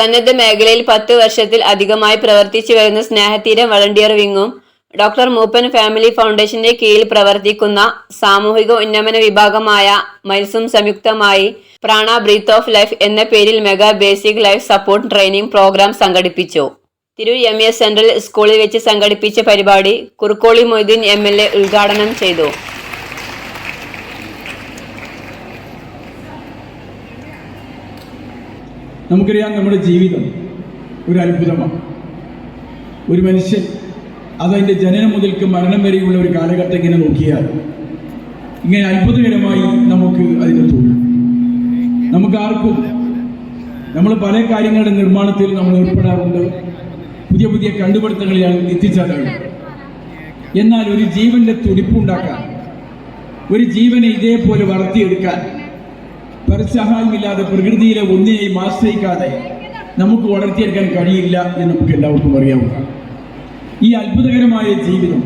സന്നദ്ധ മേഖലയിൽ പത്ത് വർഷത്തിൽ അധികമായി പ്രവർത്തിച്ചു വരുന്ന സ്നേഹതീരം വളണ്ടിയർ വിങ്ങും ഡോക്ടർ മൂപ്പൻ ഫാമിലി ഫൗണ്ടേഷന്റെ കീഴിൽ പ്രവർത്തിക്കുന്ന സാമൂഹിക ഉന്നമന വിഭാഗമായ മൈൽസും സംയുക്തമായി പ്രാണ ബ്രീത്ത് ഓഫ് ലൈഫ് എന്ന പേരിൽ mega basic life support training programme സംഘടിപ്പിച്ചു. തിരൂർ എം എസ് സെൻട്രൽ സ്കൂളിൽ വെച്ച് സംഘടിപ്പിച്ച പരിപാടി Kurukkoli Moideen M L A ഉദ്ഘാടനം ചെയ്തു. നമുക്കറിയാം നമ്മുടെ ജീവിതം ഒരു അത്ഭുതമാണ്. ഒരു മനുഷ്യൻ അതതിന്റെ ജനനം മുതൽക്ക് മരണം വരെയുള്ള ഒരു കാലഘട്ടം ഇങ്ങനെ നോക്കിയാൽ ഇങ്ങനെ അത്ഭുതകരമായി നമുക്ക് അതിനെ തോന്നും. നമുക്ക് ആർക്കും നമ്മൾ പല കാര്യങ്ങളുടെ നിർമ്മാണത്തിൽ നമ്മൾ ഏർപ്പെടാറുണ്ട് പുതിയ പുതിയ കണ്ടുപിടുത്തങ്ങളെ എത്തിച്ചേരാറുണ്ട് എന്നാൽ ഒരു ജീവന്റെ തുടിപ്പുണ്ടാക്കാൻ ഒരു ജീവനെ ഇതേപോലെ വളർത്തിയെടുക്കാൻ പരസഹായമില്ലാതെ പ്രകൃതിയിലെ ഒന്നിനെയും ആശ്രയിക്കാതെ നമുക്ക് വളർത്തിയെടുക്കാൻ കഴിയില്ല എന്ന് നമുക്ക് എല്ലാവർക്കും അറിയാം. ഈ അത്ഭുതകരമായ ജീവിതം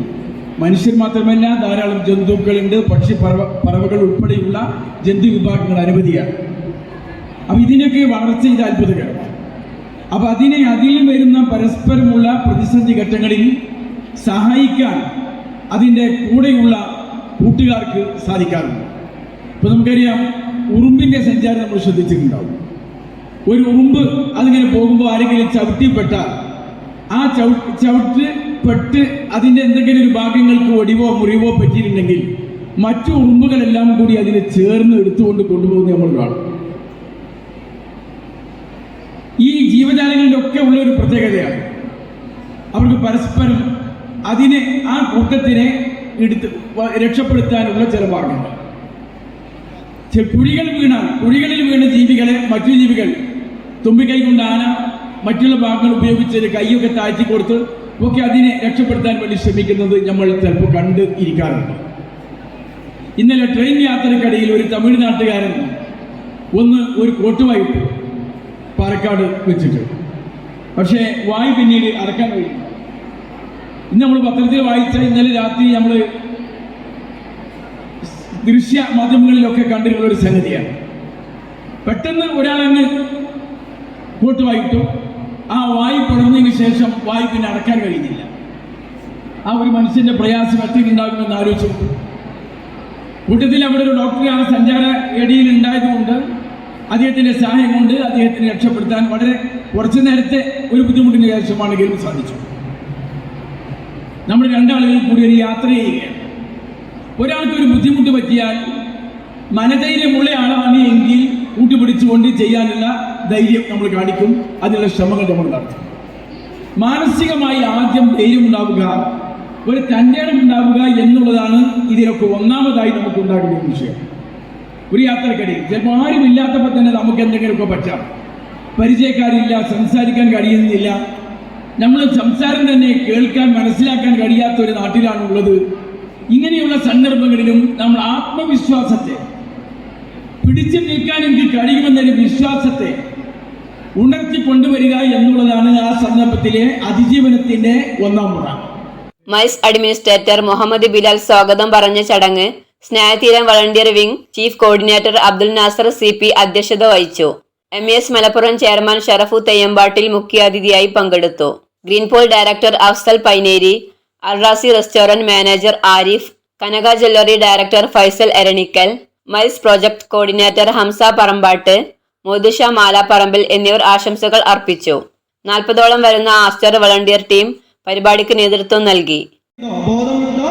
മനുഷ്യർ മാത്രമല്ല ധാരാളം ജന്തുക്കളുണ്ട് പക്ഷി പറവ പറവകൾ ഉൾപ്പെടെയുള്ള ജന്തു വിഭാഗങ്ങൾ അനുമതിയാണ് അപ്പം ഇതിനൊക്കെ വളർച്ച ഇത് അത്ഭുതകരം അപ്പം അതിനെ അതിൽ വരുന്ന പരസ്പരമുള്ള പ്രതിസന്ധി ഘട്ടങ്ങളിൽ സഹായിക്കാൻ അതിന്റെ കൂടെയുള്ള കൂട്ടുകാർക്ക് സാധിക്കാറുണ്ട്. ഇപ്പൊ നമുക്കറിയാം ഉറുമ്പിന്റെ സഞ്ചാരം നമ്മൾ ശ്രദ്ധിച്ചിട്ടുണ്ടാവും. ഒരു ഉറുമ്പ് അതിങ്ങനെ പോകുമ്പോൾ ആരെങ്കിലും ചവിട്ടിപ്പെട്ടാൽ ആ ചവി ചവിട്ട് പെട്ട് അതിന്റെ എന്തെങ്കിലും ഒരു ഭാഗങ്ങൾക്ക് ഒടിവോ മുറിവോ പറ്റിയിട്ടുണ്ടെങ്കിൽ മറ്റു ഉറുമ്പുകളെല്ലാം കൂടി അതിനെ ചേർന്ന് എടുത്തുകൊണ്ട് കൊണ്ടുപോകുന്ന നമ്മൾ കാണും. ഈ ജീവജാലങ്ങളുടെ ഒക്കെ ഉള്ള ഒരു പ്രത്യേകതയാണ്. അവർക്ക് പരസ്പരം അതിനെ ആ കൂട്ടത്തിനെ എടുത്ത് രക്ഷപ്പെടുത്താനുള്ള ചില മാർഗങ്ങൾ. കുഴികൾ വീണ കുഴികളിൽ വീണ ജീവികളെ മറ്റു ജീവികൾ തുമ്പിക്കൈ കൊണ്ട് ആന മറ്റുള്ള ഭാഗങ്ങൾ ഉപയോഗിച്ച് കൈയൊക്കെ താഴ്ത്തി കൊടുത്ത് ഒക്കെ അതിനെ രക്ഷപ്പെടുത്താൻ വേണ്ടി ശ്രമിക്കുന്നത് നമ്മൾ ചിലപ്പോൾ കണ്ട് ഇരിക്കാറുണ്ട്. ഇന്നലെ ട്രെയിൻ യാത്രക്കിടയിൽ ഒരു തമിഴ്നാട്ടുകാരൻ ഒന്ന് ഒരു കോട്ടുമായിട്ട് പാലക്കാട് വെച്ചിട്ട്. പക്ഷേ വായു പിന്നീട് അടക്കാൻ കഴിയും ഇന്ന് നമ്മൾ പത്രത്തിൽ വായിച്ച ഇന്നലെ രാത്രി നമ്മൾ ദൃശ്യ മാധ്യമങ്ങളിലൊക്കെ കണ്ടിട്ടുള്ള ഒരു സംഗതിയാണ്. പെട്ടെന്ന് ഒരാളങ്ങ് കൂട്ടുവായിട്ടു ആ വായി പടർന്നതിന് ശേഷം വായു പിന്നെ അടക്കാൻ കഴിയുന്നില്ല ആ ഒരു മനുഷ്യന്റെ പ്രയാസം എത്തിയിട്ടുണ്ടാകുമെന്ന് ആലോചിച്ചു കൂട്ടത്തിൽ അവിടെ ഒരു ഡോക്ടറെ ആ സഞ്ചാര ഇടയിൽ ഉണ്ടായതുകൊണ്ട് അദ്ദേഹത്തിന്റെ സഹായം കൊണ്ട് അദ്ദേഹത്തിനെ രക്ഷപ്പെടുത്താൻ വളരെ കുറച്ചു നേരത്തെ ഒരു ബുദ്ധിമുട്ടിന് ശേഷമാണെങ്കിലും സാധിച്ചു നമ്മൾ രണ്ടാളുകൾ കൂടി ഒരു യാത്ര ചെയ്യുകയാണ് ഒരാൾക്ക് ഒരു ബുദ്ധിമുട്ട് പറ്റിയാൽ മനധൈര്യമുള്ള ആളാണ് എങ്കിൽ കൂട്ടുപിടിച്ചുകൊണ്ട് ചെയ്യാനുള്ള ധൈര്യം നമ്മൾ കാണിക്കും. അതിനുള്ള ശ്രമങ്ങൾ നമ്മൾ നടത്തും. മാനസികമായി ആദ്യം ധൈര്യം ഉണ്ടാവുക ഒരു തന്റെ ഉണ്ടാവുക എന്നുള്ളതാണ് ഇതിലൊക്കെ ഒന്നാമതായി നമുക്ക് ഉണ്ടാകുന്ന വിഷയം. ഒരു യാത്രക്കിടയിൽ ചിലപ്പോൾ ആരുമില്ലാത്തപ്പോൾ തന്നെ നമുക്ക് എന്തെങ്കിലുമൊക്കെ പറ്റാം. പരിചയക്കാരില്ല സംസാരിക്കാൻ കഴിയുന്നില്ല. നമ്മൾ സംസാരം തന്നെ കേൾക്കാൻ മനസ്സിലാക്കാൻ കഴിയാത്ത ഒരു നാട്ടിലാണുള്ളത്. ഇങ്ങനെയുള്ള സന്ദർഭങ്ങളിലും നമ്മൾ ആത്മവിശ്വാസത്തെ പിടിച്ചു നിൽക്കാൻ എനിക്ക് കഴിയുമെന്നൊരു വിശ്വാസത്തെ ഉണർത്തി കൊണ്ടുവരിക എന്നുള്ളതാണ് ആ സന്ദർഭത്തിലെ അതിജീവനത്തിന്റെ ഒന്നാം മുറ. മൈസ് അഡ്മിനിസ്ട്രേറ്റർ മുഹമ്മദ് ബിലാൽ സ്വാഗതം പറഞ്ഞ ചടങ്ങ് Snehatheeram volunteer wing chief coordinator Abdul Nasar C P അധ്യക്ഷത വഹിച്ചു. M S Malappuram chairman Sharafu Theyyampattil മുഖ്യാതിഥിയായി പങ്കെടുത്തു. Greenpole director Afsal Paineri Alrazi restaurant manager Arif Kanaka jewellery director Faisal Eranikkal Miles project coordinator Hamsa Parambattu Modisha Malaparambil എന്നിവർ ആശംസകൾ അർപ്പിച്ചു. നാൽപ്പതോളം വരുന്ന Aster volunteer team പരിപാടിക്ക് നേതൃത്വം നൽകി. ബോധമുണ്ടോ?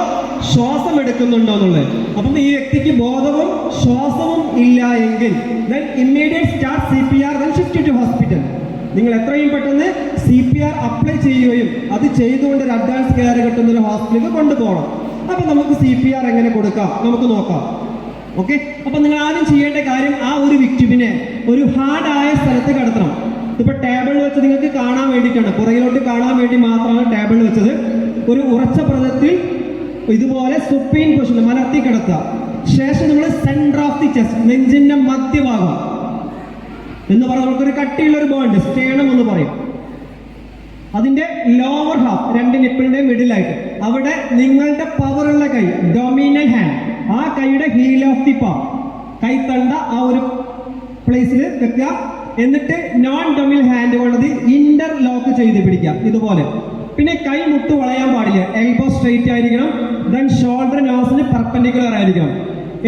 ശ്വാസം എടുക്കുന്നുണ്ടോ എന്നുള്ളത്. അപ്പം ഈ വ്യക്തിക്ക് ബോധവും ശ്വാസവും ഇല്ല എങ്കിൽ immediate start C P R shift to hospital നിങ്ങൾ എത്രയും പെട്ടെന്ന് സി പി ആർ അപ്ലൈ ചെയ്യുകയും അത് ചെയ്തുകൊണ്ട് ഒരു അഡ്വാൻസ് കെയർ കിട്ടുന്ന ഒരു ഹോസ്പിറ്റലിൽ കൊണ്ടുപോകണം. അപ്പം നമുക്ക് സി പി ആർ എങ്ങനെ കൊടുക്കാം? നമുക്ക് നോക്കാം. ഓക്കെ അപ്പം നിങ്ങൾ ആദ്യം ചെയ്യേണ്ട കാര്യം ആ ഒരു വിക്ടിമിനെ ഒരു ഹാർഡ് ആയ സ്ഥലത്ത് കിടത്തണം. ഇപ്പൊ ടേബിളിൽ വെച്ച് നിങ്ങൾക്ക് കാണാൻ വേണ്ടിയിട്ടാണ്. പുറകിലോട്ട് കാണാൻ വേണ്ടി മാത്രമാണ് ടേബിളിൽ വെച്ചത്. ഒരു ഉറച്ച പ്രതത്തിൽ ഇതുപോലെ സുപ്പീൻ പൊസിഷൻ മലർത്തി കിടത്തുക. ശേഷം നമ്മൾ സെന്റർ ഓഫ് ദി ചെസ്റ്റ് നെഞ്ചിന്റെ മധ്യഭാഗം എന്ന് പറഞ്ഞാൽ നമുക്കൊരു കട്ടിയുള്ള ഒരു ബോണ്ട് സ്റ്റേണം എന്ന് പറയും. അതിന്റെ ലോവർ ഹാഫ് രണ്ട് നിപ്പിളിന്റെ മിഡിലായിട്ട് അവിടെ നിങ്ങളുടെ പവറുള്ള കൈ ഡൊമിനൻ ഹാൻഡ് ആ കൈയുടെ ഹീൽ ഓഫ് ദി പാ കൈത്തണ്ട ആ ഒരു പ്ലേസിൽ വെക്കുക എന്നിട്ട് നോൺ ഡൊമിൽ ഹാൻഡ് കൊണ്ടത് ഇന്റർലോക്ക് ചെയ്ത് പിടിക്കാം ഇതുപോലെ. പിന്നെ കൈ മുട്ട് വളയാൻ പാടില്ല. എൽബോ സ്ട്രെയിറ്റ് ആയിരിക്കണം. ദെൻ ഷോൾഡർ നോസിന് പെർപെൻഡിക്കുലർ ആയിരിക്കണം.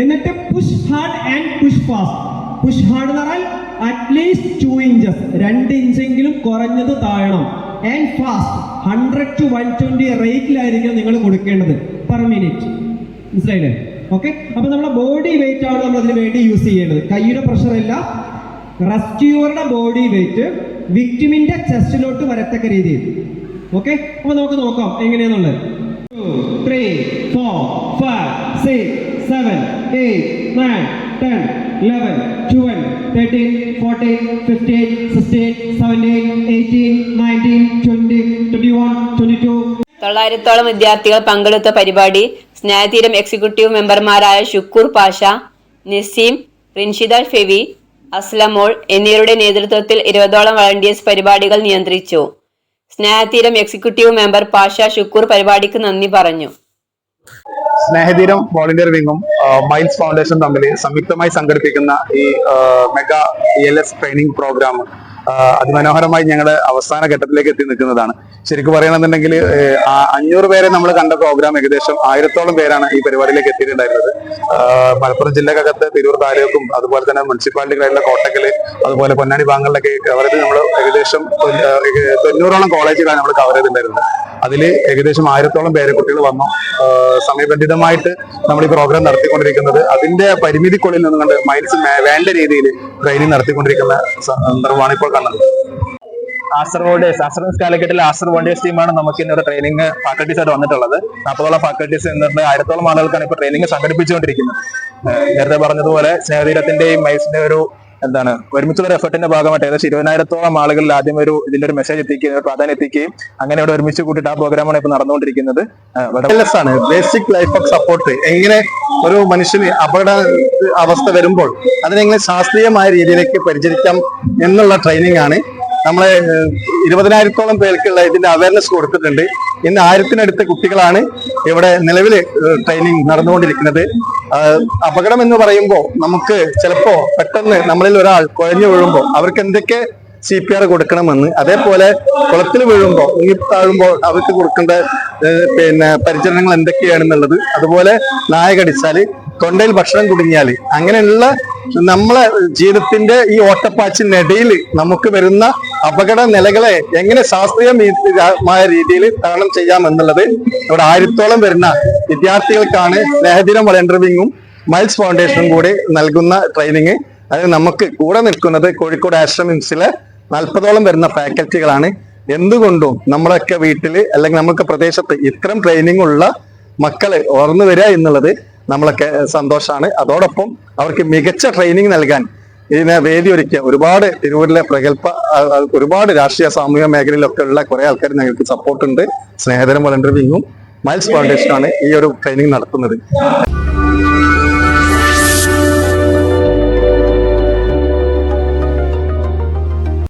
എന്നിട്ട് push hard and push fast push hard എന്ന് പറഞ്ഞാൽ അറ്റ്ലീസ്റ്റ് ടു ഇഞ്ചസ് രണ്ട് ഇഞ്ചെങ്കിലും കുറഞ്ഞത് താഴണം. And fast hundred to one twenty റേറ്റിലായിരിക്കും നിങ്ങൾ കൊടുക്കേണ്ടത്. പെർ മിനിറ്റ് മനസ്സിലായില്ലേ? ഓക്കെ അപ്പൊ നമ്മുടെ ബോഡി വെയിറ്റ് ആണ് നമ്മൾ അതിന് വേണ്ടി യൂസ് ചെയ്യേണ്ടത്. കൈയുടെ പ്രഷർ അല്ല. റെസ്ക്യൂവറുടെ ബോഡി വെയിറ്റ് വിക്ടിമിന്റെ ചെസ്റ്റിലോട്ട് വരത്തക്ക രീതിയിൽ. ഓക്കെ അപ്പൊ നമുക്ക് നോക്കാം എങ്ങനെയാന്നുള്ളത്. Three four five six seven eight nine ten eleven twelve thirteen fourteen fifteen sixteen seventeen eighteen nineteen twenty twenty one twenty two തൊള്ളായിരത്തോളം വിദ്യാർത്ഥികൾ പങ്കെടുത്ത പരിപാടി സ്നേഹതീരം എക്സിക്യൂട്ടീവ് മെമ്പർമാരായ ഷുക്കൂർ പാഷ നസീം റിൻഷിദ ഫെവി അസ്ലമോൾ എന്നിവരുടെ നേതൃത്വത്തിൽ ഇരുപതോളം വളണ്ടിയേഴ്സ് പരിപാടികൾ നിയന്ത്രിച്ചു. സ്നേഹതീരം എക്സിക്യൂട്ടീവ് മെമ്പർ പാഷ ഷുക്കൂർ പരിപാടിക്ക് നന്ദി പറഞ്ഞു. സ്നേഹതീരം വോളണ്ടിയർ വിങ്ങും മൈൽസ് ഫൗണ്ടേഷൻ തമ്മിൽ സംയുക്തമായി സംഘടിപ്പിക്കുന്ന ഈ mega L S training programme അതിമനോഹരമായി ഞങ്ങൾ അവസാന ഘട്ടത്തിലേക്ക് എത്തി നിൽക്കുന്നതാണ്. ശരിക്കും പറയണമെന്നുണ്ടെങ്കിൽ അഞ്ഞൂറ് പേരെ നമ്മൾ കണ്ട പ്രോഗ്രാം ഏകദേശം ആയിരത്തോളം പേരാണ് ഈ പരിപാടിയിലേക്ക് എത്തിയിട്ടുണ്ടായിരുന്നത്. മലപ്പുറം ജില്ലക്കകത്ത് തിരൂർ താലൂക്കും അതുപോലെ തന്നെ മുനിസിപ്പാലിറ്റികളായിട്ടുള്ള കോട്ടക്കൽ അതുപോലെ പൊന്നാനി ഭാഗങ്ങളിലൊക്കെ കവർ ചെയ്ത് നമ്മൾ ഏകദേശം തൊണ്ണൂറോളം കോളേജുകളാണ് നമ്മൾ കവർ ചെയ്തിട്ടുണ്ടായിരുന്നത്. അതിൽ ഏകദേശം ആയിരത്തോളം പേരെ കുട്ടികൾ വന്നു. സമയബന്ധിതമായിട്ട് നമ്മൾ ഈ പ്രോഗ്രാം നടത്തിക്കൊണ്ടിരിക്കുന്നത് അതിന്റെ പരിമിതിക്കുള്ളിൽ നിന്നുകൊണ്ട് മൈൻസ് വേണ്ട രീതിയിൽ ട്രെയിനിങ് നടത്തിക്കൊണ്ടിരിക്കുന്ന സന്ദർഭമാണ് ഇപ്പോൾ കാണുന്നത് കാസർഗോഡ് വോണ്ടേഴ്സ് കാലഘട്ടത്തിൽ വോണ്ടേഴ്സ് ടീമാണ് നമുക്ക് ഇന്നൊരു ട്രെയിനിങ് ഫാക്കൽറ്റീസ് ആയിട്ട് വന്നിട്ടുള്ളത്. നാൽപ്പതോളം ഫാക്കൽറ്റീസ് എന്നിട്ട് ആയിരത്തോളം ആളുകൾക്കാണ് ഇപ്പോൾ ട്രെയിനിങ് സംഘടിപ്പിച്ചുകൊണ്ടിരിക്കുന്നത്. നേരത്തെ പറഞ്ഞതുപോലെ സ്നേഹതീരത്തിന്റെയും മൈസിന്റെ ഒരു എന്താണ് ഒരുമിച്ചുള്ള ഒരു എഫർട്ടിന്റെ ഭാഗമായിട്ട് ഏകദേശം ഇരുപതിനായിരത്തോളം ആളുകളിൽ ആദ്യം ഒരു ഇതിന്റെ ഒരു മെസ്സേജ് എത്തിക്കുകയും ഒരു പ്രാധാന്യം എത്തിക്കുകയും അങ്ങനെ ഇവിടെ ഒരുമിച്ച് കൂട്ടിയിട്ട് ആ പ്രോഗ്രാമാണ് ഇപ്പൊ നടന്നുകൊണ്ടിരിക്കുന്നത്. ആണ് ബേസിക് ലൈഫ് ഓഫ് സപ്പോർട്ട് എങ്ങനെ ഒരു മനുഷ്യന് അപകട അവസ്ഥ വരുമ്പോൾ അതിനെങ്ങനെ ശാസ്ത്രീയമായ രീതിയിലേക്ക് പരിചരിക്കാം എന്നുള്ള ട്രെയിനിങ് ആണ്. നമ്മളെ ഇരുപതിനായിരത്തോളം പേർക്കുള്ള ഇതിന്റെ അവയർനെസ് കൊടുത്തിട്ടുണ്ട്. ഇന്ന് ആയിരത്തിനടുത്ത കുട്ടികളാണ് ഇവിടെ നിലവിൽ ട്രെയിനിങ് നടന്നുകൊണ്ടിരിക്കുന്നത്. അപകടം എന്ന് പറയുമ്പോൾ നമുക്ക് ചിലപ്പോ പെട്ടെന്ന് നമ്മളിൽ ഒരാൾ കുഴഞ്ഞു വീഴുമ്പോൾ അവർക്ക് എന്തൊക്കെ സി പി ആർ കൊടുക്കണമെന്ന്. അതേപോലെ കുളത്തിൽ വീഴുമ്പോൾ ഈ താഴുമ്പോൾ അവർക്ക് കൊടുക്കേണ്ട പിന്നെ പരിചരണങ്ങൾ എന്തൊക്കെയാണെന്നുള്ളത്. അതുപോലെ നായ കടിച്ചാൽ തൊണ്ടയിൽ ഭക്ഷണം കുടുങ്ങിയാൽ അങ്ങനെയുള്ള നമ്മളെ ജീവിതത്തിന്റെ ഈ ഓട്ടപ്പാച്ചിനിടയിൽ നമുക്ക് വരുന്ന അപകട നിലകളെ എങ്ങനെ ശാസ്ത്രീയമായ രീതിയിൽ തരണം ചെയ്യാം എന്നുള്ളത് ഇവിടെ ആയിരത്തോളം വരുന്ന വിദ്യാർത്ഥികൾക്കാണ് സ്നേഹദിനം വളണ്ടർ വിങ്ങും മൈൽസ് ഫൗണ്ടേഷനും കൂടി നൽകുന്ന ട്രെയിനിങ് അത് നമുക്ക് കൂടെ നിൽക്കുന്നത് കോഴിക്കോട് ആശ്രമിംസിലെ നാൽപ്പതോളം വരുന്ന ഫാക്കൽറ്റികളാണ് എന്തുകൊണ്ടും നമ്മളൊക്കെ വീട്ടിൽ അല്ലെങ്കിൽ നമ്മൾക്ക് പ്രദേശത്ത് ഇത്തരം ട്രെയിനിങ് ഉള്ള മക്കളെ ഓർന്നു വരിക എന്നുള്ളത് നമ്മളൊക്കെ സന്തോഷമാണ് അതോടൊപ്പം അവർക്ക് മികച്ച ട്രെയിനിങ് നൽകാൻ ഇതിനെ വേദി ഒരുക്കിയ ഒരുപാട് തിരുവൂരിലെ പ്രഗത്ഭ ഒരുപാട് രാഷ്ട്രീയ സാമൂഹിക മേഖലയിലൊക്കെ ഉള്ള കുറെ ആൾക്കാർ ഞങ്ങൾക്ക് സപ്പോർട്ട് ഉണ്ട്. സ്നേഹതരം വളണ്ടർ വിങ്ങും മൈൽസ് ഫൗണ്ടേഷനാണ് ഈ ഒരു ട്രെയിനിങ് നടത്തുന്നത്.